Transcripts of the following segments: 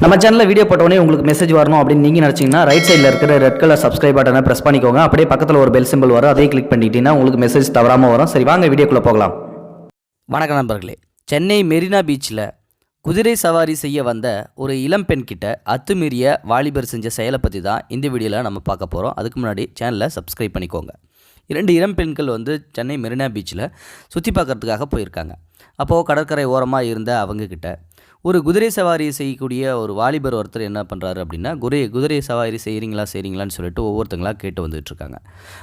நம்ம சேனலில் வீடியோ போட்டோடனே உங்களுக்கு மெசேஜ் வரணும் அப்படின்னு நீங்கள் நினச்சிங்கன்னா ரைட் சைடில் இருக்கிற ரெட் கலர் சப்ஸ்கிரைப் பட்டனை ப்ரெஸ் பண்ணிக்கோங்க. அப்படியே பக்கத்தில் ஒரு பெல் சிம்பிள் வரும். அதையும் கிளிக் பண்ணிக்கிட்டீங்கன்னா உங்களுக்கு மெசேஜ் தவறாமல் வரும். சரி வாங்க வீடியோக்குள்ளே போகலாம். வணக்கம் நண்பர்களே. சென்னை மெரினா பீச்சில் குதிரை சவாரி செய்ய வந்த ஒரு இளம் பெண்கிட்ட அத்துமீறிய வாலிபர் செஞ்ச செயலை பற்றி தான் இந்த வீடியோவில் நம்ம பார்க்க போகிறோம் அதுக்கு முன்னாடி சேனலை சப்ஸ்கிரைப் பண்ணிக்கோங்க. இரண்டு இளம் பெண்கள் வந்து சென்னை மெரினா பீச்சில் சுற்றி பார்க்கறதுக்காக போயிருக்காங்க. அப்போது கடற்கரை ஓரமாக இருந்த அவங்கக்கிட்ட ஒரு குதிரை சவாரி செய்யக்கூடிய ஒரு வாலிபர் ஒருத்தர் என்ன பண்ணுறாரு அப்படின்னா குதிரை குதிரை சவாரி செய்கிறீங்களா செய்கிறீங்களான்னு சொல்லிட்டு ஒவ்வொருத்தங்களாக கேட்டு வந்துட்டுருக்காங்க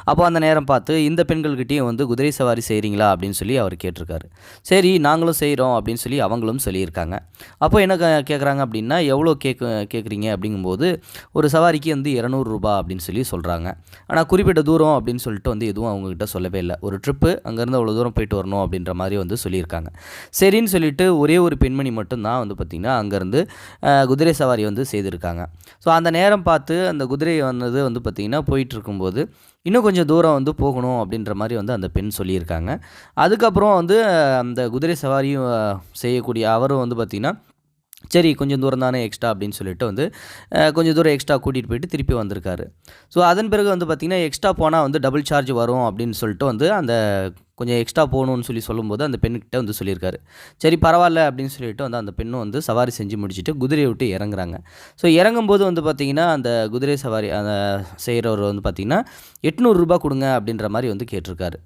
அப்போ அந்த நேரம் பார்த்து இந்த பெண்கள்கிட்டையும் வந்து குதிரை சவாரி செய்கிறீங்களா அப்படின்னு சொல்லி அவர் கேட்டிருக்காரு. சரி நாங்களும் செய்கிறோம் அப்படின்னு சொல்லி அவங்களும் சொல்லியிருக்காங்க. அப்போ என்ன கேட்குறாங்க அப்படின்னா எவ்வளோ கேட்கு கேட்குறீங்க அப்படிங்கும்போது ஒரு சவாரிக்கு வந்து இரநூறுபா அப்படின்னு சொல்லி சொல்கிறாங்க ஆனால் குறிப்பிட்ட தூரம் அப்படின்னு சொல்லிட்டு வந்து எதுவும் அவங்கக்கிட்ட சொல்லவே இல்லை. ஒரு ட்ரிப்பு அங்கேருந்து அவ்வளோ தூரம் போயிட்டு வரணும் அப்படின்ற மாதிரி வந்து சொல்லியிருக்காங்க. சரின்னு சொல்லிட்டு ஒரே ஒரு பெண்மணி மட்டும்தான் வந்து பார்த்திங்கன்னா அங்கேருந்து குதிரை சவாரி வந்து செய்திருக்காங்க. ஸோ அந்த நேரம் பார்த்து அந்த குதிரை வந்தது வந்து பார்த்திங்கன்னா போயிட்டுருக்கும்போது இன்னும் கொஞ்சம் தூரம் வந்து போகணும் அப்படின்ற மாதிரி வந்து அந்த பெண் சொல்லியிருக்காங்க. அதுக்கப்புறம் வந்து அந்த குதிரை சவாரியும் செய்யக்கூடிய அவரும் வந்து பார்த்திங்கன்னா சரி கொஞ்சம் தூரம் தானே எக்ஸ்ட்ரா அப்படின்னு சொல்லிட்டு வந்து கொஞ்சம் தூரம் எக்ஸ்ட்ரா கூட்டிகிட்டு போயிட்டு திருப்பி வந்திருக்காரு. ஸோ அதன் பிறகு வந்து பார்த்திங்கன்னா எக்ஸ்ட்ரா போனால் வந்து டபுள் சார்ஜ் வரும் அப்படின்னு சொல்லிட்டு வந்து அந்த கொஞ்சம் எக்ஸ்ட்ரா போகணும்னு சொல்லி சொல்லும்போது அந்த பெண்ணுக்கிட்ட வந்து சொல்லியிருக்காரு. சரி பரவாயில்ல அப்படின்னு சொல்லிட்டு வந்து அந்த பெண்ணும் வந்து சவாரி செஞ்சு முடிச்சுட்டு குதிரையை விட்டு இறங்குறாங்க. ஸோ இறங்கும்போது வந்து பார்த்திங்கன்னா அந்த குதிரை சவாரி அந்த செய்கிறவர் வந்து பார்த்திங்கன்னா எட்நூறுரூபா கொடுங்க அப்படின்ற மாதிரி வந்து கேட்டிருக்காரு.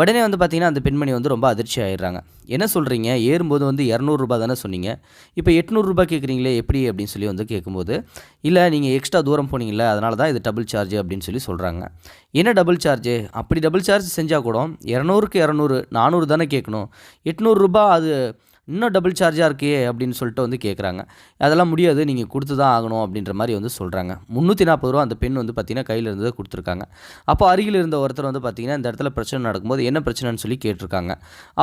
உடனே வந்து பார்த்திங்கன்னா அந்த பெண்மணி வந்து ரொம்ப அதிர்ச்சி ஆயிடுறாங்க. என்ன சொல்கிறீங்க ஏறும்போது வந்து இரநூறுபா தானே சொன்னீங்க. இப்போ எட்நூறுரூபா கேட்குறீங்களே எப்படி அப்படின்னு சொல்லி வந்து கேட்கும்போது இல்லை நீங்கள் எக்ஸ்ட்ரா தூரம் போனீங்களே அதனால தான் இது டபுள் சார்ஜ் அப்படின்னு சொல்லி சொல்கிறாங்க என்ன டபுள் சார்ஜு அப்படி டபுள் சார்ஜ் செஞ்சால் கூட இரநூறுக்கு இரநூறு நானூறு தானே கேட்கணும். எட்நூறுரூபா அது இன்னும் டபுள் சார்ஜாக இருக்கே அப்படின்னு சொல்லிட்டு வந்து கேட்குறாங்க அதெல்லாம் முடியாது நீங்கள் கொடுத்து தான் ஆகணும் அப்படின்ற மாதிரி வந்து சொல்கிறாங்க முந்நூற்றி நாற்பது ரூபா அந்த பெண் வந்து பார்த்திங்கன்னா கையில் இருந்ததை கொடுத்துருக்காங்க. அப்போ அருகில் இருந்த ஒருத்தர் வந்து பார்த்திங்கன்னா இந்த இடத்துல பிரச்சனை நடக்கும்போது என்ன பிரச்சனைன்னு சொல்லி கேட்டிருக்காங்க.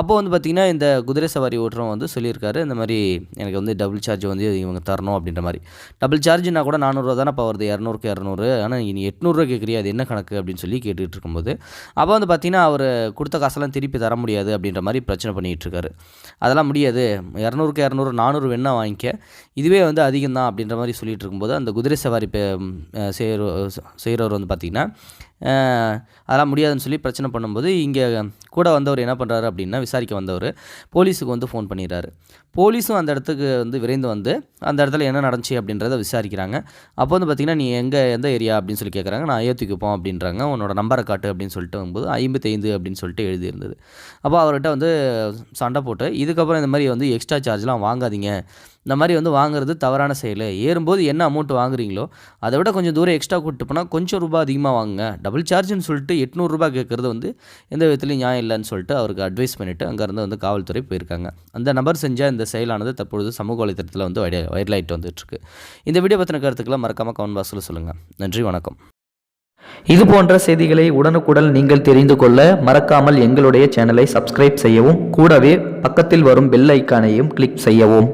அப்போ வந்து பார்த்திங்கன்னா இந்த குதிரை சவாரி ஓட்டுறவங்க வந்து சொல்லியிருக்காரு இந்த மாதிரி எனக்கு வந்து டபுள் சார்ஜ் வந்து இவங்க தரணும் அப்படின்ற மாதிரி. டபுள் சார்ஜ்னா கூட நானூறுரூவா தானே இப்போ வருது இரநூறுக்கு இரநூறு. ஆனால் இனி எட்நூறுரூவா கேட்குறியா அது என்ன கணக்கு அப்படின்னு சொல்லி கேட்டுக்கிட்டு இருக்கும்போது அப்போ வந்து பார்த்திங்கன்னா அவர் கொடுத்த காசெல்லாம் திருப்பி தர முடியாது அப்படின்ற மாதிரி பிரச்சனை பண்ணிகிட்டு இருக்காரு. அதெல்லாம் முடியாது. இரநூறுக்கு இரநூறு நானூறு வேணா வாங்கிக்க. இதுவே வந்து அதிகம் தான் அப்படின்ற மாதிரி சொல்லிகிட்டு இருக்கும்போது அந்த குதிரை சவாரி செய்கிற செய்கிறவர் வந்து பார்த்திங்கன்னா அதெல்லாம் முடியாதுன்னு சொல்லி பிரச்சனை பண்ணும்போது இங்கே கூட வந்தவர் என்ன பண்ணுறாரு அப்படின்னா விசாரிக்க வந்தவர். போலீஸுக்கு வந்து ஃபோன் பண்ணிடுறாரு. போலீஸும் அந்த இடத்துக்கு வந்து விரைந்து வந்து அந்த இடத்துல என்ன நடந்துச்சு அப்படின்றத விசாரிக்கிறாங்க. அப்போ வந்து பார்த்திங்கன்னா நீ எங்கே எந்த ஏரியா? அப்படின்னு சொல்லி கேட்குறாங்க நான் ஏற்றுக்குப்போம் அப்படின்றாங்க. உன்னோட நம்பரை காட்டு அப்படின்னு சொல்லிட்டு வரும்போது ஐம்பத்தைந்து அப்படின்னு சொல்லிட்டு எழுதியிருந்தது. அப்போ அவர்கிட்ட வந்து சண்டை போட்டு இதுக்கப்புறம் இந்த மாதிரி வந்து எக்ஸ்ட்ரா சார்ஜ்லாம் வாங்காதீங்க. இந்த மாதிரி வந்து வாங்குறது தவறான செயல். ஏறும்போது என்ன அமௌண்ட் வாங்குறீங்களோ அதை விட கொஞ்சம் தூரம் எக்ஸ்ட்ரா கூப்பிட்டு போனால் கொஞ்சம் ரூபாய் அதிகமாக வாங்குங்க. டபுள் சார்ஜ்னு சொல்லிட்டு எட்நூறுரூபா கேட்குறது வந்து எந்த விதத்துலையும் நியாயம் இல்லைன்னு சொல்லிட்டு அவருக்கு அட்வைஸ் பண்ணிவிட்டு அங்கேருந்து வந்து காவல்துறை போயிருக்காங்க. அந்த நபர் செஞ்ச இந்த செயலானது தற்பொழுது சமூக வலைத்தளத்தில் வந்து வைர வைரலாயிட்டு வந்துட்டுருக்கு. இந்த வீடியோ பற்றின கருத்துக்களை மறக்காமல் கமெண்ட் பாக்ஸில் சொல்லுங்கள் நன்றி வணக்கம். இது போன்ற செய்திகளை உடனுக்குடன் நீங்கள் தெரிந்து கொள்ள மறக்காமல் எங்களுடைய சேனலை சப்ஸ்கிரைப் செய்யவும் கூடவே பக்கத்தில் வரும் பெல் ஐக்கானையும் கிளிக் செய்யவும்.